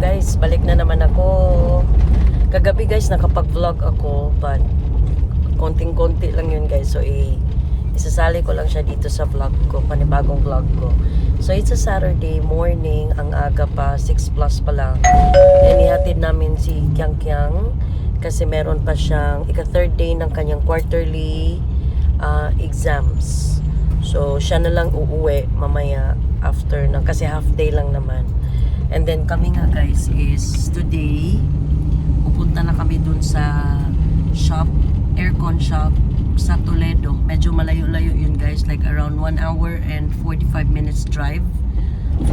guys, balik na naman ako. Kagabi guys, nakapag-vlog ako, but konting-konti lang yun guys. So, i isasali ko lang siya dito sa vlog ko, panibagong vlog ko. So, it's a Saturday morning, ang aga pa, 6 plus pa lang. And namin si Kyang Kyang kasi meron pa siyang ika-third day ng kanyang quarterly uh, exams. So, siya na lang uuwi mamaya after ng, kasi half day lang naman. And then kami nga guys is today, pupunta na kami dun sa shop, aircon shop sa Toledo. Medyo malayo-layo yun guys, like around 1 hour and 45 minutes drive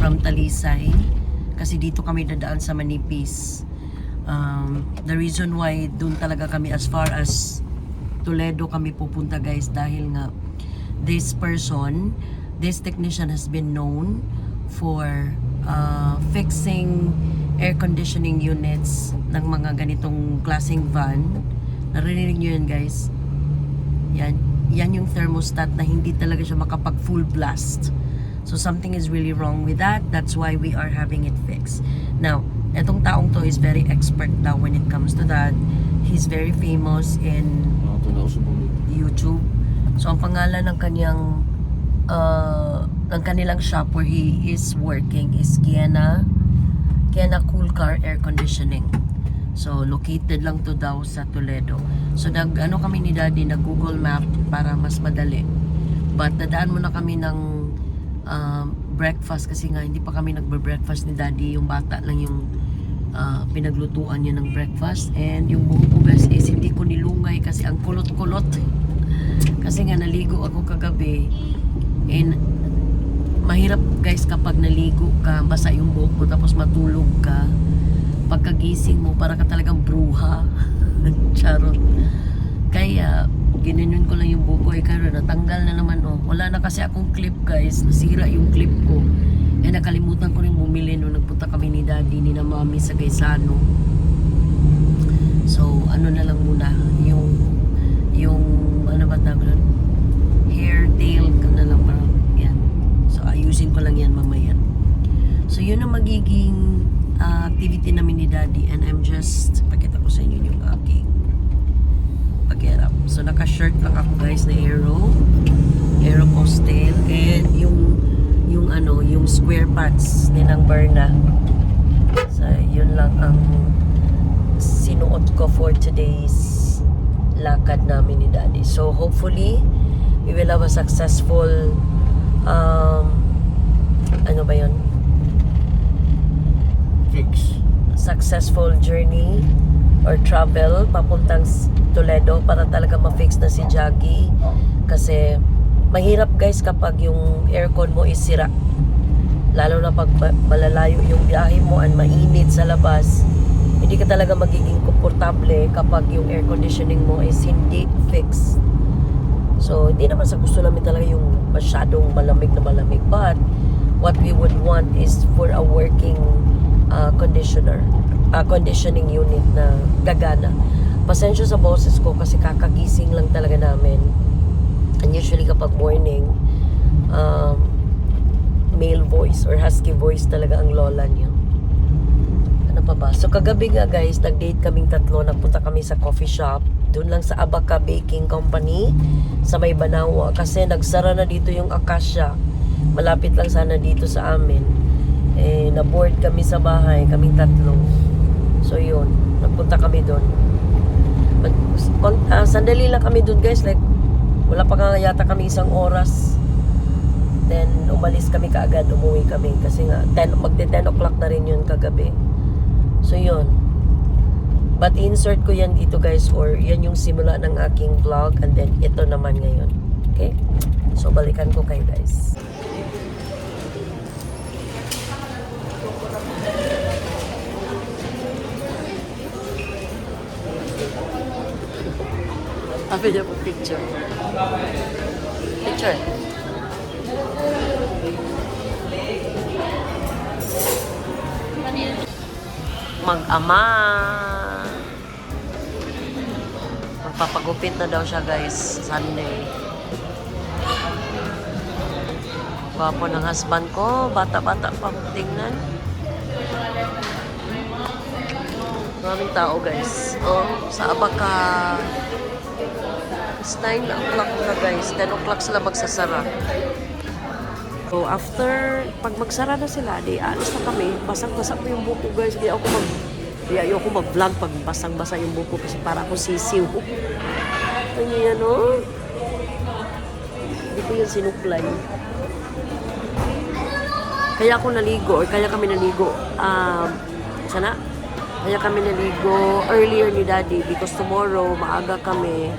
from Talisay. Kasi dito kami dadaan sa Manipis. Um, the reason why dun talaga kami as far as Toledo kami pupunta guys dahil nga this person, this technician has been known for uh, fixing air conditioning units ng mga ganitong klaseng van. Narinig nyo yun guys? Yan. Yan yung thermostat na hindi talaga siya makapag full blast. So something is really wrong with that. That's why we are having it fixed. Now, etong taong to is very expert daw when it comes to that. He's very famous in YouTube. So ang pangalan ng kanyang uh, ng kanilang shop where he is working is Kiana Kiana Cool Car Air Conditioning. So located lang to daw sa Toledo. So nag ano kami ni Daddy na Google Map para mas madali. But dadaan muna kami ng um, breakfast kasi nga hindi pa kami nagbe-breakfast ni Daddy. Yung bata lang yung uh, pinaglutuan niya ng breakfast. And yung ko guys is hindi ko nilungay kasi ang kulot-kulot. Kasi nga naligo ako kagabi. And mahirap guys kapag naligo ka, basa yung buhok mo tapos matulog ka. Pagkagising mo, para ka talagang bruha. Charot. Kaya, ginanon ko lang yung buhok ko. Eh, karon natanggal na naman oh. Wala na kasi akong clip guys. Nasira yung clip ko. Eh, nakalimutan ko rin bumili nung nagpunta kami ni daddy, ni na mami sa Gaisano. So, ano na lang muna, yung, yung, ano ba tawag? Hair, tail, ka na lang parang, yan. So, ayusin ko lang yan mamaya. So, ang magiging ah, activity namin ni daddy and I'm just, pakita ko sa inyo yung aking pag-get-up. So, naka-shirt lang ako guys na Aero. Aero Postel. And yung, yung ano, yung square pants nilang Berna. So, yun lang ang sinuot ko for today's lakad namin ni Daddy. So, hopefully, we will have a successful um, ano ba yun? Fix. Successful journey or travel papuntang Toledo para talaga ma-fix na si Jaggy. Kasi, mahirap guys kapag yung aircon mo is sira. Lalo na pag malalayo yung biyahe mo and mainit sa labas, hindi ka talaga magiging komportable kapag yung air conditioning mo is hindi fixed. So, hindi naman sa gusto namin talaga yung masyadong malamig na malamig. But, what we would want is for a working uh, conditioner, uh, conditioning unit na gagana. Pasensya sa boses ko kasi kakagising lang talaga namin. And usually kapag morning, um, male voice or husky voice talaga ang lola niyo. Ano pa ba? So kagabi nga guys, nag-date kaming tatlo, nagpunta kami sa coffee shop, doon lang sa Abaca Baking Company sa May Banawa kasi nagsara na dito yung Acacia. Malapit lang sana dito sa amin. Eh, na-board kami sa bahay, kaming tatlo. So yun, nagpunta kami doon. Kon- ah, sandali lang kami doon guys, like wala pa nga yata kami isang oras. Then, umalis kami kaagad, umuwi kami. Kasi nga, 10, magte 10 o'clock na rin yun kagabi. So, yun. But insert ko yan dito guys or yan yung simula ng aking vlog and then ito naman ngayon. Okay? So, balikan ko kayo guys. Sabi niya po picture. Picture. Mag-ama. Magpapagupit na daw siya guys. Sunday. Gwapo ng husband ko. Bata-bata pa tingnan. Maraming tao guys. Oh, sa Abaca. It's 9 o'clock na guys. 10 o'clock sila magsasara. So after, pag magsara na sila, di alis na kami. Basang-basa ko yung buko guys. Di ako mag, di ayoko mag-vlog pag basang-basa yung buko kasi para ako sisiw. Ano yan oh? Hindi ko yun sinuklay. Kaya ako naligo, or kaya kami naligo, um, sana? Kaya kami naligo earlier ni Daddy because tomorrow, maaga kami,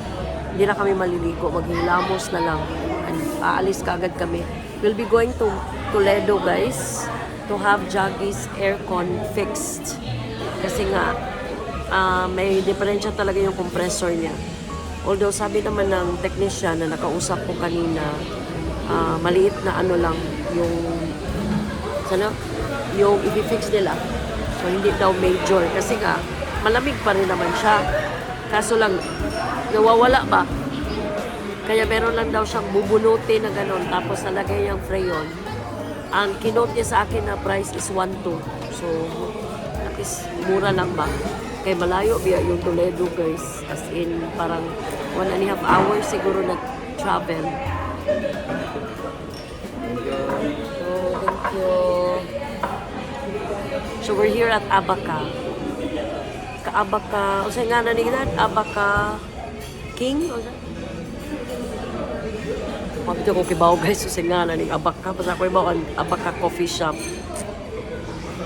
hindi na kami maliligo, maghilamos na lang. And aalis ka agad kami. We'll be going to Toledo, guys, to have Jaggy's aircon fixed. Kasi nga, ah, may diferensya talaga yung compressor niya. Although sabi naman ng technician na nakausap ko kanina, ah, maliit na ano lang yung sana yung i-fix nila. So hindi daw major kasi nga malamig pa rin naman siya. Kaso lang nawawala ba? Kaya meron lang daw siyang bubunuti na ganun tapos nalagay yung freon. Ang kinote niya sa akin na price is 1.2. So at least mura lang ba? Kay malayo biya yung Toledo guys. As in parang one and a half hours siguro na travel. So, thank. So, we're here at Abaca. Ka-Abaca, o sa nga na Abaca King? O sa? Mabito ko kibaw guys, so sa nga na ning Abaca. Basta ko ibaw ang Abaca Coffee Shop.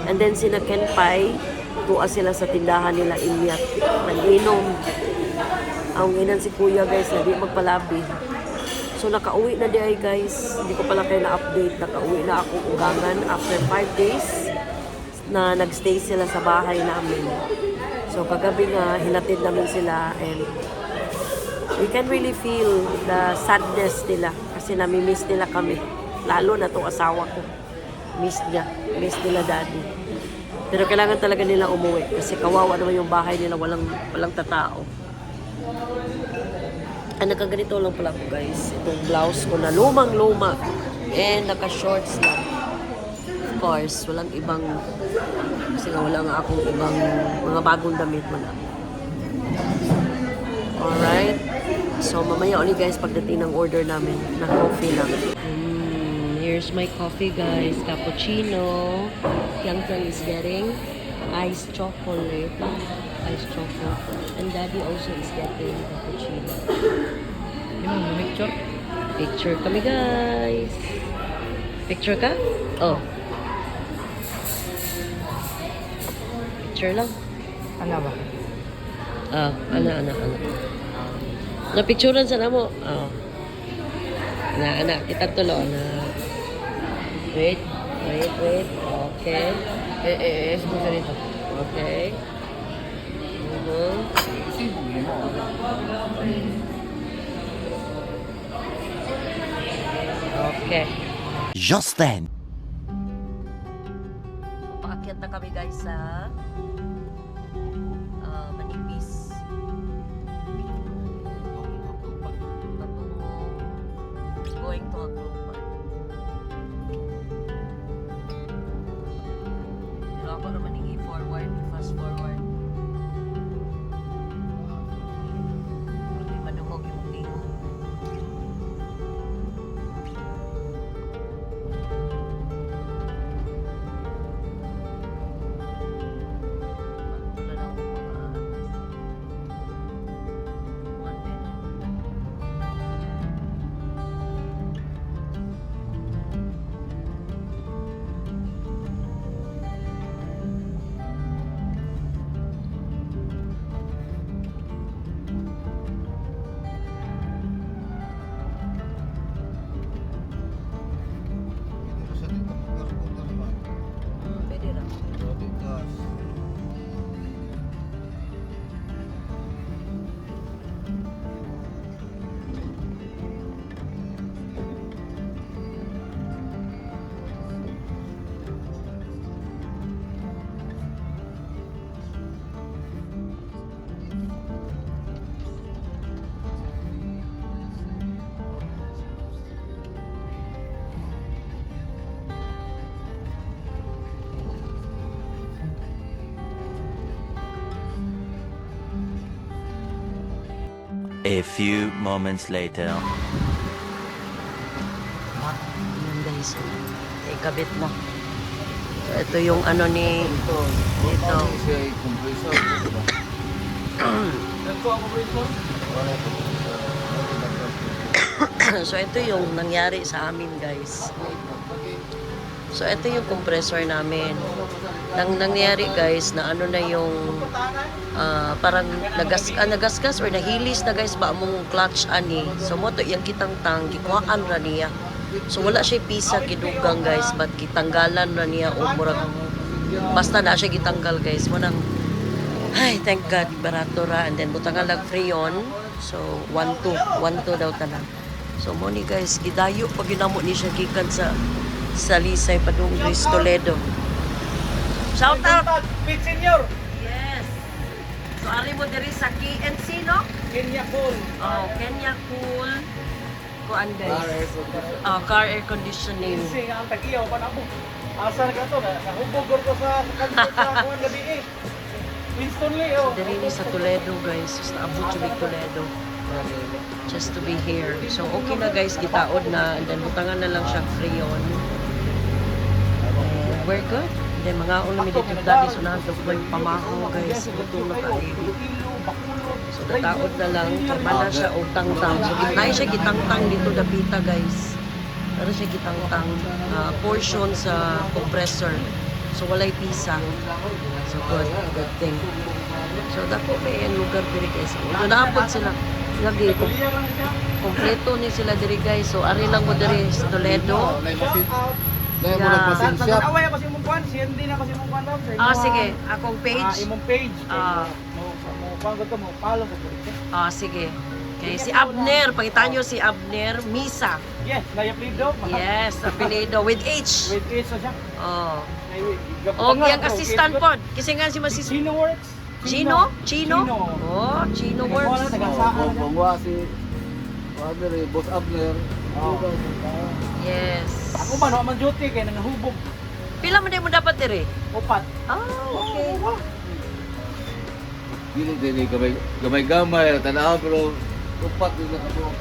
And then sina Ken Pai, tuwa sila sa tindahan nila Ilyat. Nag-inom. Ang inan si Kuya guys, na magpalabi. So nakauwi na di ay guys. Hindi ko pala kayo na-update. Nakauwi na ako ugangan after 5 days na nagstay sila sa bahay namin. So kagabi nga hinatid namin sila and we can really feel the sadness nila kasi nami-miss nila kami. Lalo na tong asawa ko. Miss niya. Miss nila daddy. Pero kailangan talaga nila umuwi kasi kawawa naman yung bahay nila walang walang tatao. Ah, nakaganito lang pala ako guys. Itong blouse ko na lumang-luma. And naka-shorts lang. Of course, walang ibang... Kasi nga wala nga akong ibang mga bagong damit. Wala. Alright. So, mamaya ulit guys, pagdating ng order namin, na coffee lang. Mm, here's my coffee guys. Cappuccino. Yang Yang is getting iced chocolate. Iced chocolate. And Daddy also is getting cappuccino. Yung picture? Picture kami guys. Picture ka? Oh. Picture lang. Ano ba? Ah, ana, ana, ana. Napicturean sa namo. Oh. Na, ana, kita tulo na. Wait, wait, wait. Okay. Eh, eh, eh, gusto dito. Okay. Mhm. Okay. Just then. Paakyat na kami guys sa A few moments later. Ayan guys. Eh, kabit na. So, ito yung ano ni... Dito. so, ito yung nangyari sa amin guys. So, ito yung compressor namin. Nang nangyari guys, na ano na yung ah, parang nagas, ah, nagasgas or nahilis na guys ba mong clutch ani. So, mo to yung kitang tang, gikuhaan ra niya. So, wala siya pisa kidugang guys, but kitanggalan ra niya o murag basta na siya gitanggal guys. Mo nang ay, thank God, barato ra. And then, butangan lang freon. So, 1-2. 1-2 daw tanan. So, mo ni guys, gidayo pag ginamo ni siya gikan sa sa Lisay Padungris, Toledo. Shout out! Big Senior! So, ari mo diri sa KNC, no? Kenya Cool. Oh, Kenya Cool. Kuan guys. Oh, car air conditioning. Kasi nga ang tag-iyaw pa na mo. Asa na ka to? Na- Nahubog ko sa kanto sa kuwan gabi eh. Winston Lee, oh. Diri ni sa Toledo, guys. Just naabot siya ni Toledo. Just to be here. So, okay na guys, gitaod na. And then, butangan na lang siyang freon. And we're good. Then, mga ulo mi dito dati so nandog ba yung pamaho, guys. Gutom na kaalibi. So, gataod na lang. Karma na siya o tangtang. So, gitnay siya gitangtang dito dapita, guys. Pero siya gitangtang. ah, portion sa compressor. So, walay pisa. So, good. Good thing. So, dako may yung lugar diri guys. Ito naapod sila. Lagi, kom- kompleto ni sila diri guys. So, ari lang mo diri Toledo. Dahil mo nagpasin Sa away ako si mong kuwan, si hindi na kasi mong kuwan daw. Sa Ah, imong, sige. Akong Ah, page. imong page. Ah. Mo mo ko to mo follow ko. Ah, sige. Okay, si Abner. Pakitaan nyo si Abner Misa. Yes, nayaplido. Yes, apelido with H. With it so siya. Oh. Ay, O, yung assistant pod. Kasi nga si Masis... Chino Works. Chino? Chino? Chino. Oh, Chino Works. nagasaan na siya. Bangwa si Abner, eh, Boss Abner. Oh. Yes. Ako man, man duty kay nangahubog. Pila mo din mo dapat diri? Upat. Ah, okay. Dili din gamay gamay gamay tanaw pero upat din nakabuo.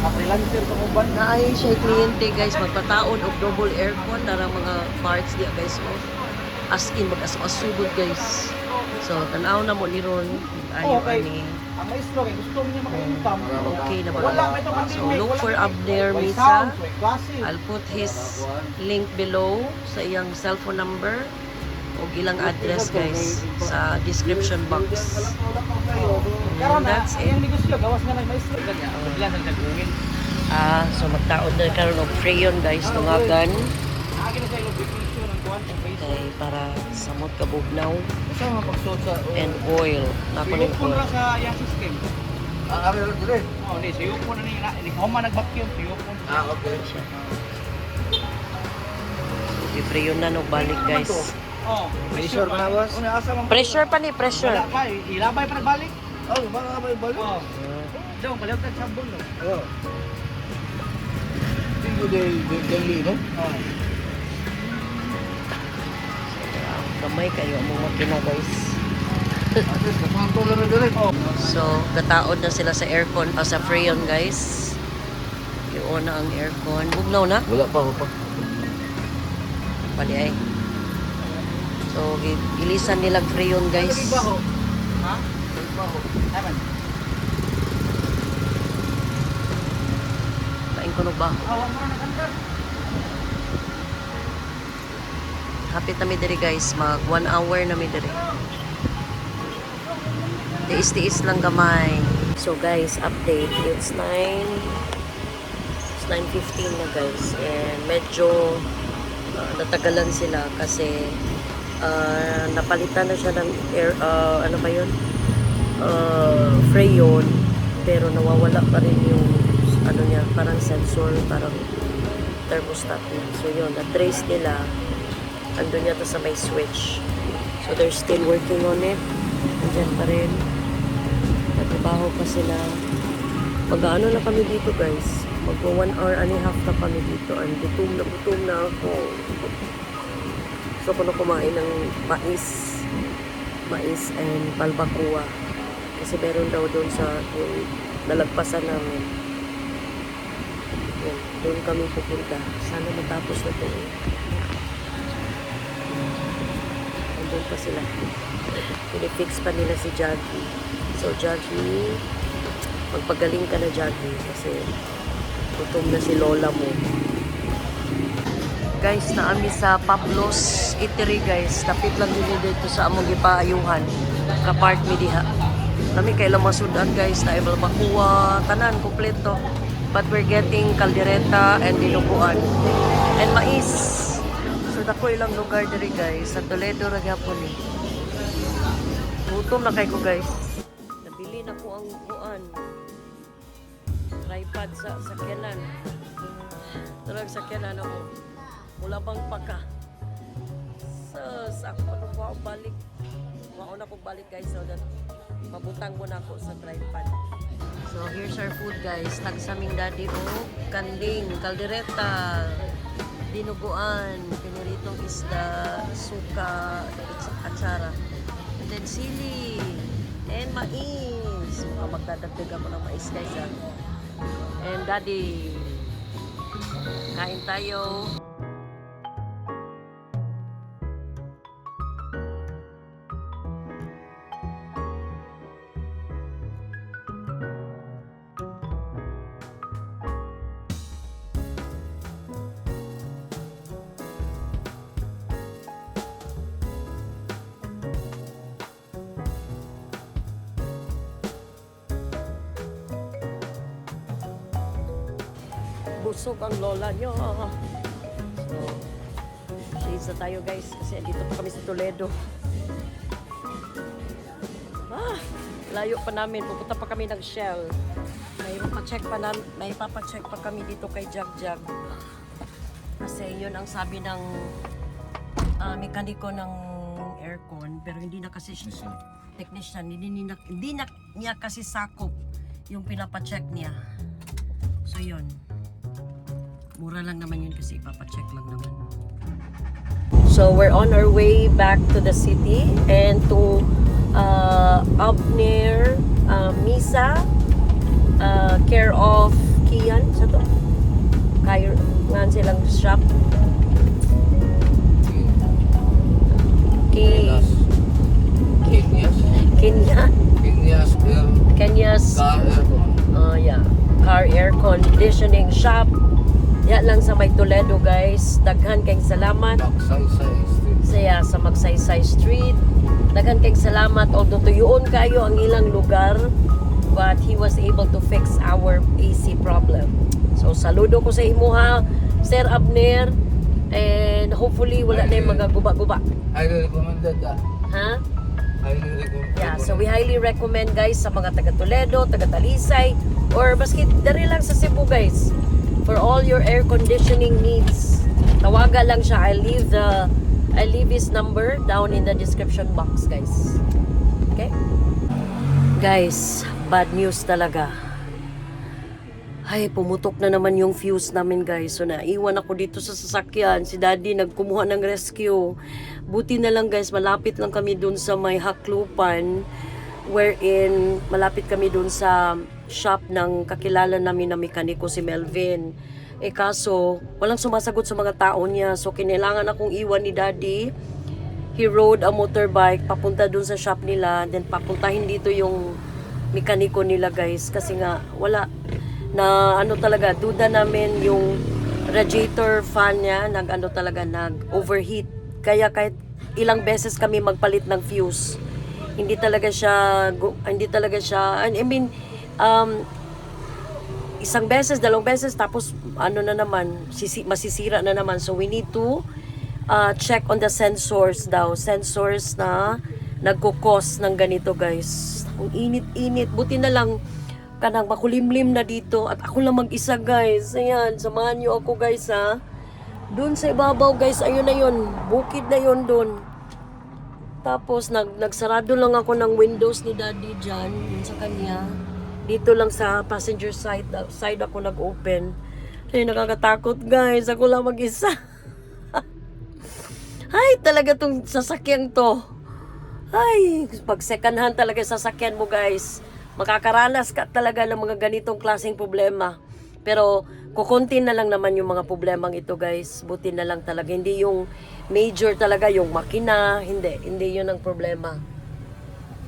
Mga freelancer sa uban. Naay siya kliyente guys, magpataon og double aircon na mga parts diya guys. Oh. As in, mag-asubod guys. So, tanaw na mo ni Ron. Ayaw Okay. ani. Ang maestro kay gusto niya maka-income. Okay na ba? Wala may ito So, look for Abner Misa. I'll put his link below sa iyang cellphone number o ilang address guys sa description box. Na, That's it. negosyo gawas nga ng maestro kanya. Bigla nang nagungin. Ah, so magtaod na karon og freon guys tungagan Agi na sa vacation ng Facebook. Kay para samot nga pagsuot sa and oil. Nako ni Siyupon oil. ra sa iyang system. Ah, Abner dire. Oh, di siyupon na niya. Hindi ko man nag-vacuum, siyupon. Ah, okay. I-freon na no balik guys. Oh, Pressure ka na, asa man. Pressure pa ni pressure. Wala pa, ilabay pa nagbalik. Oh, mga may balik. Oh. Daw, baliw tag sabon no. Oh. Tinggo day dali no. Oh. Gamay kayo ang mga makina guys. So, kataod na sila sa aircon o sa freon guys. Yun na ang aircon. Bugnaw na? Wala pa pa. Pali ay. So, ilisan nilang freon guys. Baho. Ha? Baho. Kain ko ba? Awa mo na kanta. Hapit na mi guys. Mag one hour na mi diri. Tiis-tiis lang gamay. So guys, update. It's 9 It's 9.15 na guys. And medyo uh, natagalan sila kasi uh, napalitan na siya ng air, uh, ano ba yun? Uh, freon. Pero nawawala pa rin yung ano niya, parang sensor, parang thermostat niya. So yun, na-trace nila andun yata sa may switch. So they're still working on it. Andyan pa rin. Nagtrabaho pa sila. Mag-ano na kami dito guys. Mag one hour and a half na kami dito. And gutom na gutom na ako. Gusto ko na kumain ng mais. Mais and palbacoa. Kasi meron daw doon sa yung nalagpasan namin. Yun, doon kami pupunta. Sana matapos na to. Andun pa sila. Pinifix pa nila si Jackie. So, Jackie, magpagaling ka na, Jackie. Kasi gutom na si Lola mo. Guys, naami sa Pablos Eatery, guys. Tapit lang din dito sa among gipaayuhan. Kapart mi diha. Kami kay masudan, guys. Na ibal makuha, tanan, kompleto. But we're getting kaldereta and dinuguan. And mais. Dako ilang lugar diri, guys. Sa Toledo, ra gyapon ni. Gutom na kay ko, guys. Nabili na ko ang buan. Tripod sa sakyanan. Tulag sakyanan ako. Mula bang pagka. Sus, ako ano ko balik. Mauna ko balik guys. So that mabutang mo na ako sa tripod. So here's our food guys. Tagsaming daddy o kanding, kaldereta, dinuguan, piniritong isda, suka, atsara. And then sili, and mais. Mga magdadagdag ako ng mais guys ah. And daddy, kain tayo. Ang lola nyo. So, shades na tayo guys kasi dito pa kami sa Toledo. Ah, layo pa namin. Pupunta pa kami ng Shell. May papacheck pa na, may papacheck pa kami dito kay Jagjag. Kasi yun ang sabi ng ah, mekaniko ng aircon pero hindi na kasi siya technician hindi, hindi, na, hindi na niya kasi sakop yung pinapacheck niya so yun Mura lang naman yun kasi ipapacheck lang naman. So we're on our way back to the city and to uh, Abner uh, Misa uh, care of Kian sa to. Kayo nga silang shop. Ki Kinyas. Kenya Kinyas. Kenya's Car aircon. uh, yeah, car air conditioning shop. Ya lang sa may Toledo guys. Daghan kayong salamat. Magsaysay Street. saya sa Magsaysay Street. Daghan kayong salamat although tuyoon kayo ang ilang lugar but he was able to fix our AC problem. So saludo ko sa imo ha, Sir Abner and hopefully wala na yung mga guba-guba. Highly recommended that. Ha? Highly recommended. Yeah, so we highly recommend guys sa mga taga Toledo, taga Talisay, or maski dari lang sa Cebu guys. For all your air conditioning needs. Tawaga lang siya. I'll leave the I'll leave his number down in the description box guys. Okay? Guys, bad news talaga. Ay, pumutok na naman yung fuse namin guys. So naiwan ako dito sa sasakyan. Si daddy nagkumuha ng rescue. Buti na lang guys, malapit lang kami dun sa may Haklupan. Wherein, malapit kami dun sa shop ng kakilala namin na mekaniko si Melvin. Eh kaso, walang sumasagot sa mga tao niya. So kinailangan akong iwan ni daddy. He rode a motorbike papunta dun sa shop nila. Then papuntahin dito yung mekaniko nila guys. Kasi nga, wala na ano talaga, duda namin yung radiator fan niya, nag ano talaga, nag overheat. Kaya kahit ilang beses kami magpalit ng fuse, hindi talaga siya, hindi talaga siya, I mean, um, isang beses, dalawang beses, tapos ano na naman, sisi, masisira na naman. So we need to uh, check on the sensors daw. Sensors na nagkukos ng ganito guys. Ang init-init. Buti na lang kanang makulimlim na dito at ako lang mag-isa guys. Ayan, samahan niyo ako guys ha. Doon sa ibabaw guys, ayun na yun. Bukid na yun doon. Tapos nag nagsarado lang ako ng windows ni Daddy dyan, sa kanya. Dito lang sa passenger side, side ako nag-open. Ay, nakakatakot guys. Ako lang mag-isa. Ay, talaga tong sasakyan to. Ay, pag second hand talaga sa sasakyan mo guys, makakaranas ka talaga ng mga ganitong klaseng problema. Pero kukunti na lang naman yung mga problemang ito guys. Buti na lang talaga. Hindi yung major talaga, yung makina. Hindi, hindi yun ang problema.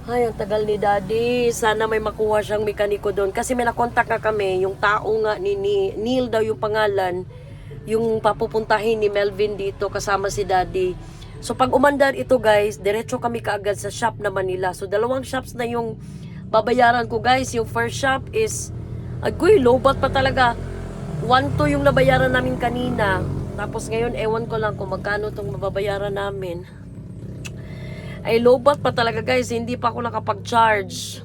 Ay, ang tagal ni Daddy. Sana may makuha siyang mekaniko doon. Kasi may nakontak na kami, yung tao nga ni, Neil daw yung pangalan, yung papupuntahin ni Melvin dito kasama si Daddy. So pag umandar ito guys, diretso kami kaagad sa shop na Manila. So dalawang shops na yung babayaran ko guys. Yung first shop is, agoy, lowbat pa talaga. 1-2 yung nabayaran namin kanina. Tapos ngayon, ewan ko lang kung magkano itong mababayaran namin ay lowbat pa talaga guys. Hindi pa ako nakapag-charge.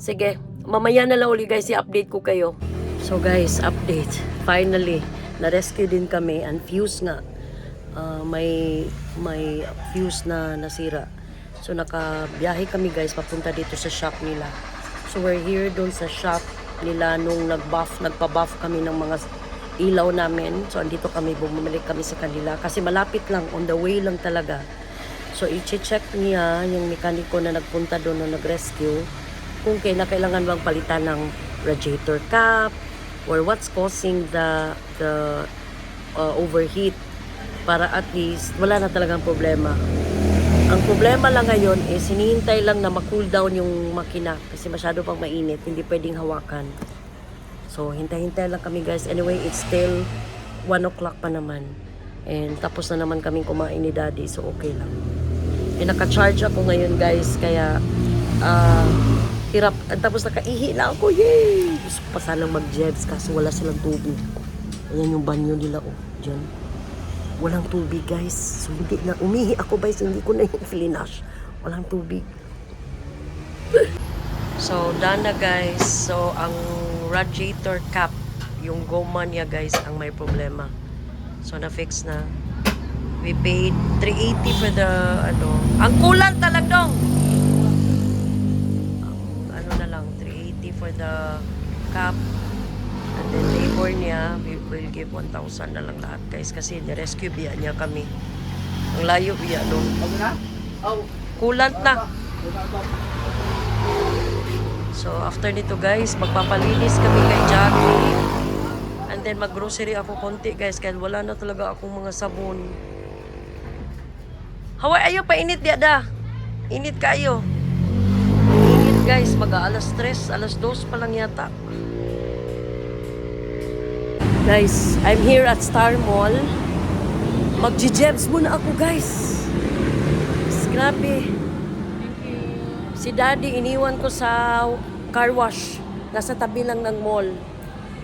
Sige, mamaya na lang uli guys, i-update ko kayo. So guys, update. Finally, na-rescue din kami. And fuse nga. Ah, may may fuse na nasira. So nakabiyahe kami guys papunta dito sa shop nila. So we're here doon sa shop nila nung nag-buff, nagpa-buff kami ng mga ilaw namin. So andito kami, bumalik kami sa kanila kasi malapit lang, on the way lang talaga. So i-check niya yung mekaniko na nagpunta doon na nag-rescue kung kailangan bang palitan ng radiator cap or what's causing the the uh, overheat para at least wala na talagang problema. Ang problema lang ngayon is hinihintay lang na ma-cool down yung makina kasi masyado pang mainit, hindi pwedeng hawakan. So, hintay-hintay lang kami guys. Anyway, it's still 1 o'clock pa naman. And tapos na naman kaming kumain ni daddy, so okay lang. Eh, naka-charge ako ngayon guys, kaya ah hirap. At tapos nakaihi na ako, yay! Gusto ko pa sanang mag-jebs kaso wala silang tubig. Ayan yung banyo nila, oh, dyan. Walang tubig guys. So hindi na, umihi ako guys, hindi ko na yung flinash. Walang tubig. So, done na guys. So, ang radiator cap, yung goma niya guys, ang may problema. So, na-fix na. We paid 380 for the, ano, ang kulang talag dong! Ano na lang, 380 for the cap. And then labor niya, we will give 1,000 na lang lahat guys. Kasi ni-rescue biya niya kami. Ang layo biya, no? Kulant na. So, after nito guys, magpapalinis kami kay Jackie. And then mag-grocery ako konti guys, kahit wala na talaga akong mga sabon. Haway ayo pa init diya da. Init kayo. Init guys, mag alas 3, alas 2 pa lang yata. Guys, I'm here at Star Mall. Magji-jebs muna ako guys. Grabe. Si daddy iniwan ko sa car wash. Nasa tabi lang ng mall.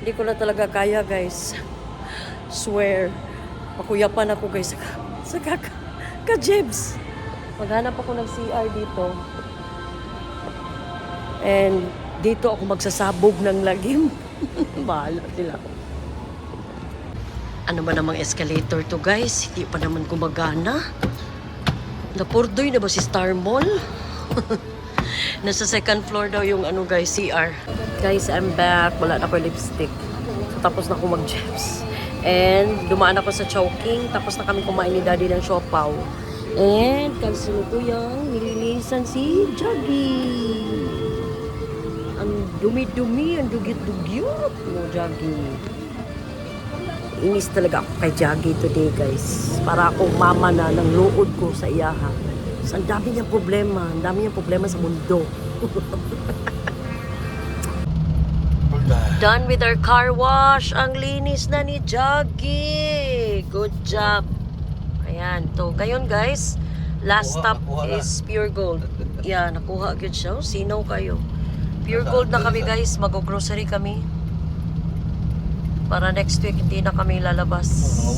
Hindi ko na talaga kaya guys. Swear. Pakuyapan ako guys. Sa, sa kaka, ka-jebs. Maghanap ako ng CR dito. And dito ako magsasabog ng lagim. Bahala sila. Ano ba namang escalator to guys? Hindi pa naman gumagana. Napurdoy na ba si Star Mall? Nasa second floor daw yung ano guys, CR. Guys, I'm back. Wala na ako lipstick. Tapos na ako mag-jeps. And dumaan ako sa Chowking. Tapos na kami kumain ni Daddy ng siopaw. And kasalukuyang nililisan si Juggy. Ang dumi-dumi, ang dugit-dugyot mo, Juggy. Inis talaga ako kay Jaggy today, guys. Para ako mama na ng luod ko sa iyaha. So, ang dami niyang problema. Ang dami niyang problema sa mundo. Done with our car wash. Ang linis na ni Jaggy. Good job. Ayan. To, ngayon guys, last Nakuha, stop nakuha na. is Pure Gold. Yeah, nakuha agad siya. Oh, Sinaw kayo. Pure Gold na kami guys. Mag-grocery kami. Para next week hindi na kami lalabas.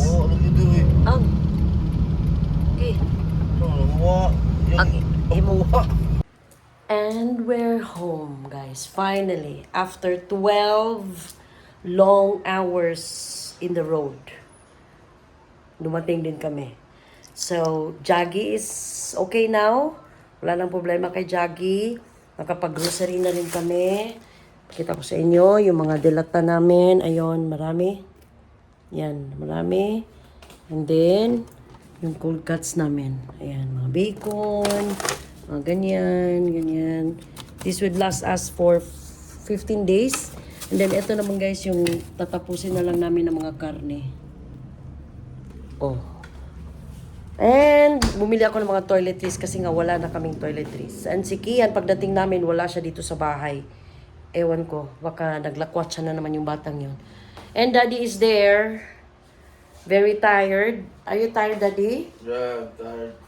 Ano dito eh. Ang. Ano, Ang imo. Imuha. And we're home, guys. Finally, after 12 long hours in the road. Dumating din kami. So, Jaggy is okay now. Wala nang problema kay Jaggy. Nakapag-grocery na rin kami. Kita ko sa inyo yung mga dilata namin. Ayun, marami. Yan, marami. And then, yung cold cuts namin. Ayan, mga bacon, Ah, ganyan, ganyan. This would last us for 15 days. And then, ito naman guys, yung tatapusin na lang namin ng mga karne. Oh. And, bumili ako ng mga toiletries kasi nga wala na kaming toiletries. And si Kian, pagdating namin, wala siya dito sa bahay. Ewan ko, baka naglakwat siya na naman yung batang yun. And Daddy is there. Very tired. Are you tired, Daddy? Yeah, tired.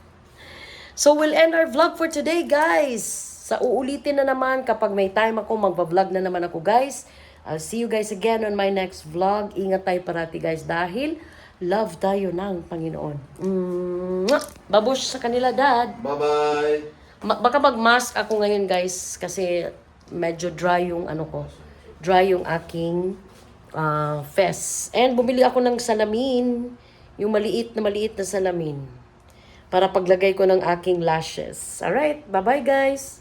So we'll end our vlog for today, guys. Sa uulitin na naman kapag may time ako, magpa-vlog na naman ako, guys. I'll see you guys again on my next vlog. Ingat tayo parati, guys, dahil love tayo ng Panginoon. Mwah! Babush sa kanila, Dad. Bye-bye. Ma- baka mag-mask ako ngayon, guys, kasi medyo dry yung ano ko. Dry yung aking ah, fest. And bumili ako ng salamin. Yung maliit na maliit na salamin. Para paglagay ko ng aking lashes. Alright, bye-bye guys!